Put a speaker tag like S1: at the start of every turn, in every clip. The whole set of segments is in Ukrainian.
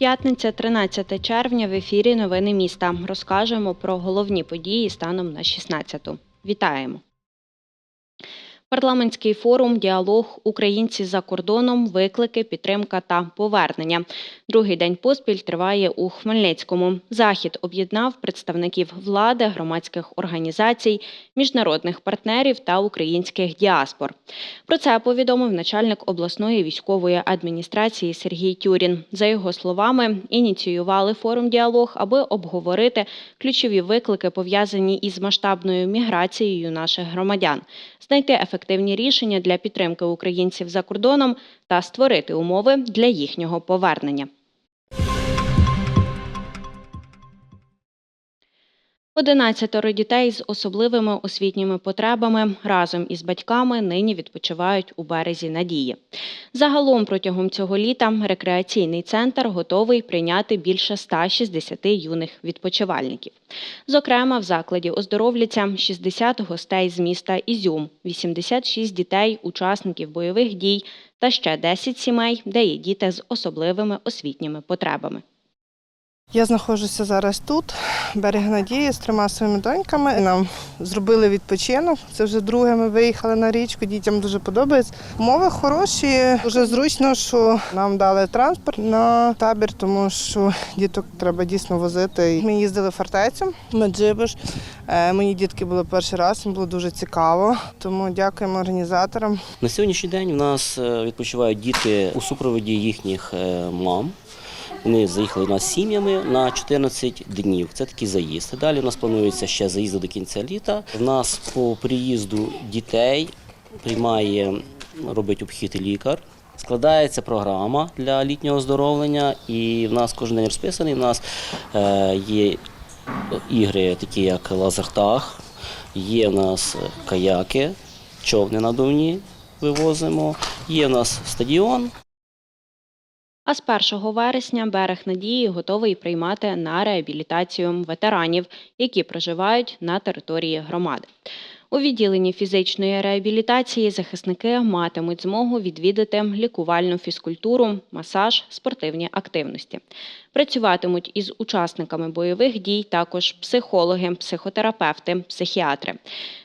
S1: П'ятниця, 13 червня. В ефірі Новини міста. Розкажемо про головні події станом на 16-ту. Вітаємо. Парламентський форум Діалог Українці за кордоном. Виклики, підтримка та повернення. Другий день поспіль триває у Хмельницькому. Захід об'єднав представників влади, громадських організацій, міжнародних партнерів та українських діаспор. Про це повідомив начальник обласної військової адміністрації Сергій Тюрін. За його словами, ініціювали форум діалог, аби обговорити ключові виклики, пов'язані із масштабною міграцією наших громадян, знайти ефективні рішення для підтримки українців за кордоном та створити умови для їхнього повернення. Одинадцятеро дітей з особливими освітніми потребами разом із батьками нині відпочивають у березі Надії. Загалом протягом цього літа рекреаційний центр готовий прийняти більше 160 юних відпочивальників. Зокрема, в закладі оздоровляться 60 гостей з міста Ізюм, 86 дітей, учасників бойових дій та ще 10 сімей, де є діти з особливими освітніми потребами.
S2: Я знаходжуся зараз тут, берег Надії з трьома своїми доньками. Нам зробили відпочинок. Це вже друге. Ми виїхали на річку. Дітям дуже подобається. Умови хороші. Дуже зручно, що нам дали транспорт на табір, тому що діток треба дійсно возити. Ми їздили фортецю Меджибиш. Е, Мої дітки були перший раз, їм було дуже цікаво. Тому дякуємо організаторам.
S3: На сьогоднішній день в нас е, відпочивають діти у супроводі їхніх е, мам. Вони заїхали у нас сім'ями на 14 днів. Це такий заїзд. Далі у нас планується ще заїзди до кінця літа. В нас по приїзду дітей приймає, робить обхід лікар. Складається програма для літнього оздоровлення, і в нас кожен день розписаний. У нас е, є ігри, такі як лазертаг, є в нас каяки, човни надувні вивозимо, є в нас стадіон.
S1: А з 1 вересня берег Надії готовий приймати на реабілітацію ветеранів, які проживають на території громади. У відділенні фізичної реабілітації захисники матимуть змогу відвідати лікувальну фізкультуру, масаж, спортивні активності. Працюватимуть із учасниками бойових дій також психологи, психотерапевти, психіатри.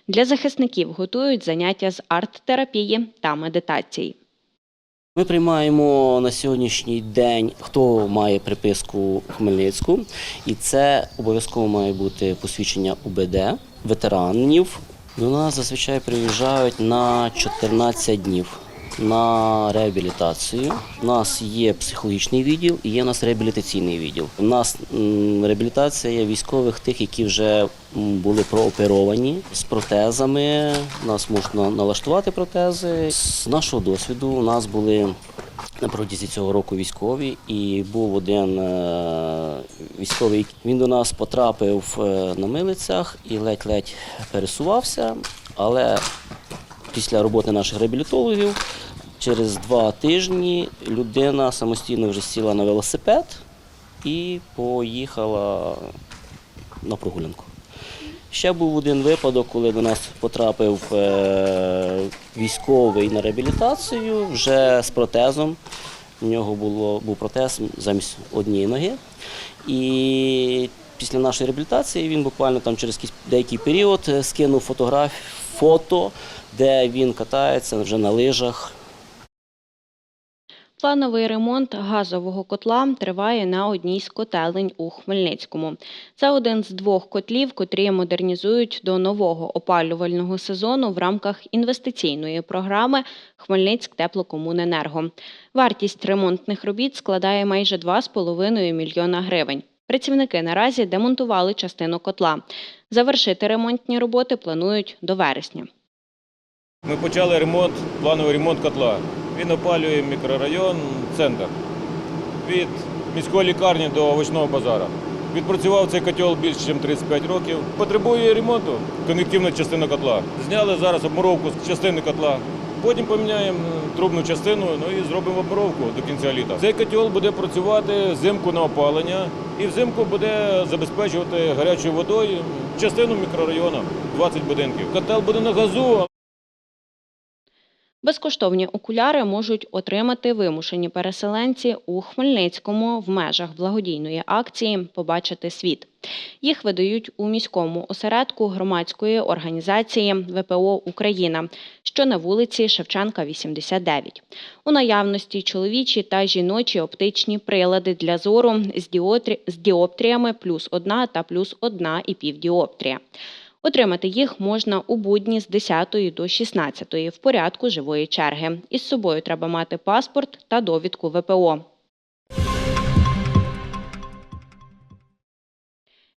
S1: Для захисників готують заняття з арт-терапії та медитації.
S3: Ми приймаємо на сьогоднішній день, хто має приписку Хмельницьку, і це обов'язково має бути посвідчення УБД ветеранів. До нас зазвичай приїжджають на 14 днів на реабілітацію. У нас є психологічний відділ і є у нас реабілітаційний відділ. У нас реабілітація військових тих, які вже були прооперовані з протезами. Нас можна налаштувати протези. З нашого досвіду у нас були на протязі цього року військові, і був один е, військовий. Він до нас потрапив е, на милицях і ледь-ледь пересувався, але після роботи наших реабілітологів через два тижні людина самостійно вже сіла на велосипед і поїхала на прогулянку. Ще був один випадок, коли до нас потрапив е, військовий на реабілітацію вже з протезом. У нього було, був протез замість однієї ноги. І після нашої реабілітації він буквально там через деякий період е, скинув фотограф, фото, де він катається вже на лижах.
S1: Плановий ремонт газового котла триває на одній з котелень у Хмельницькому. Це один з двох котлів, котрі модернізують до нового опалювального сезону в рамках інвестиційної програми Хмельницьк теплокомуненерго. Вартість ремонтних робіт складає майже 2,5 мільйона гривень. Працівники наразі демонтували частину котла. Завершити ремонтні роботи планують до вересня.
S4: Ми почали ремонт, плановий ремонт котла. Він опалює мікрорайон, центр. Від міської лікарні до овочного базара. Відпрацював цей котел більше, ніж 35 років. Потребує ремонту конвективна частина котла. Зняли зараз обмуровку з частини котла. Потім поміняємо трубну частину ну і зробимо оборовку до кінця літа. Цей котел буде працювати взимку на опалення і взимку буде забезпечувати гарячою водою частину мікрорайону 20 будинків. Котел буде на газу,
S1: Безкоштовні окуляри можуть отримати вимушені переселенці у Хмельницькому в межах благодійної акції Побачити світ. Їх видають у міському осередку громадської організації ВПО Україна, що на вулиці Шевченка, 89. У наявності чоловічі та жіночі оптичні прилади для зору з, діоптріями плюс 1 та плюс 1,5 діоптрія. Отримати їх можна у будні з 10 до 16 в порядку живої черги. Із собою треба мати паспорт та довідку ВПО.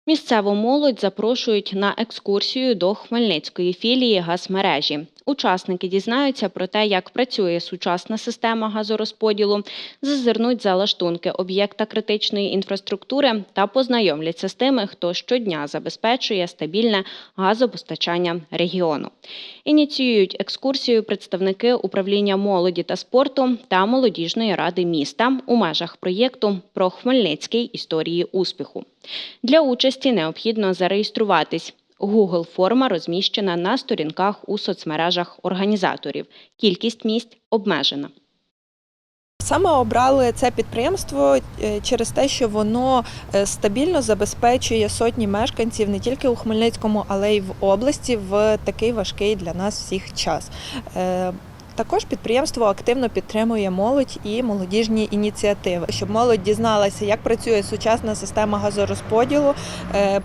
S1: Місцеву молодь запрошують на екскурсію до Хмельницької філії газмережі. Учасники дізнаються про те, як працює сучасна система газорозподілу, зазирнуть за лаштунки об'єкта критичної інфраструктури та познайомляться з тими, хто щодня забезпечує стабільне газопостачання регіону. Ініціюють екскурсію представники управління молоді та спорту та молодіжної ради міста у межах проєкту про Хмельницький історії успіху. Для участі необхідно зареєструватись. Google форма розміщена на сторінках у соцмережах організаторів. Кількість місць обмежена.
S5: Саме обрали це підприємство е, через те, що воно е, стабільно забезпечує сотні мешканців не тільки у Хмельницькому, але й в області в такий важкий для нас всіх час. Також підприємство активно підтримує молодь і молодіжні ініціативи, щоб молодь дізналася, як працює сучасна система газорозподілу, е,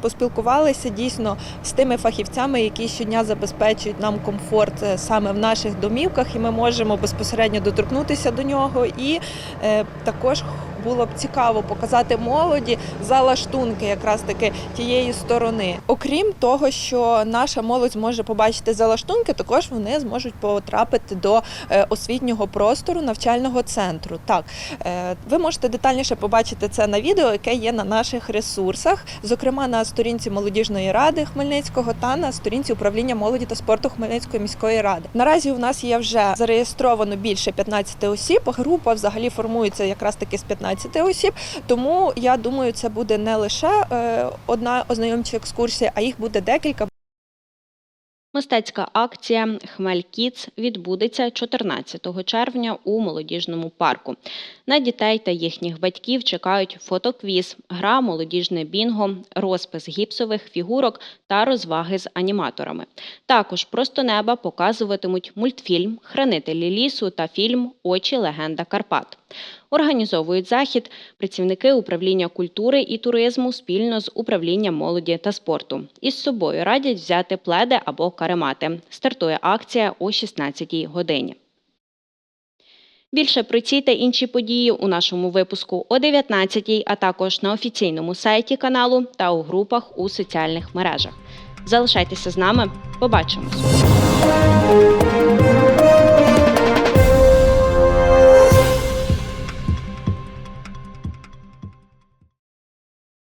S5: поспілкувалися дійсно з тими фахівцями, які щодня забезпечують нам комфорт е, саме в наших домівках, і ми можемо безпосередньо доторкнутися до нього. І е, також було б цікаво показати молоді залаштунки якраз таки тієї сторони. Окрім того, що наша молодь зможе побачити залаштунки, також вони зможуть потрапити до е, освітнього простору навчального центру. Так, е, ви можете детальніше побачити це на відео, яке є на наших ресурсах, зокрема на сторінці молодіжної ради Хмельницького та на сторінці управління молоді та спорту Хмельницької міської ради. Наразі у нас є вже зареєстровано більше 15 осіб. Група взагалі формується якраз таки з 15 осіб. Тому я думаю, це буде не лише е, одна ознайомча екскурсія, а їх буде декілька.
S1: Мистецька акція Хмель Кіц відбудеться 14 червня у молодіжному парку. На дітей та їхніх батьків чекають фотоквіз, гра, молодіжне бінго, розпис гіпсових фігурок та розваги з аніматорами. Також просто неба показуватимуть мультфільм Хранителі лісу та фільм Очі легенда Карпат. Організовують захід працівники управління культури і туризму спільно з управлінням молоді та спорту. Із собою радять взяти пледи або каремати. Стартує акція о 16-й годині. Більше про ці та інші події у нашому випуску о 19 а також на офіційному сайті каналу та у групах у соціальних мережах. Залишайтеся з нами. Побачимось!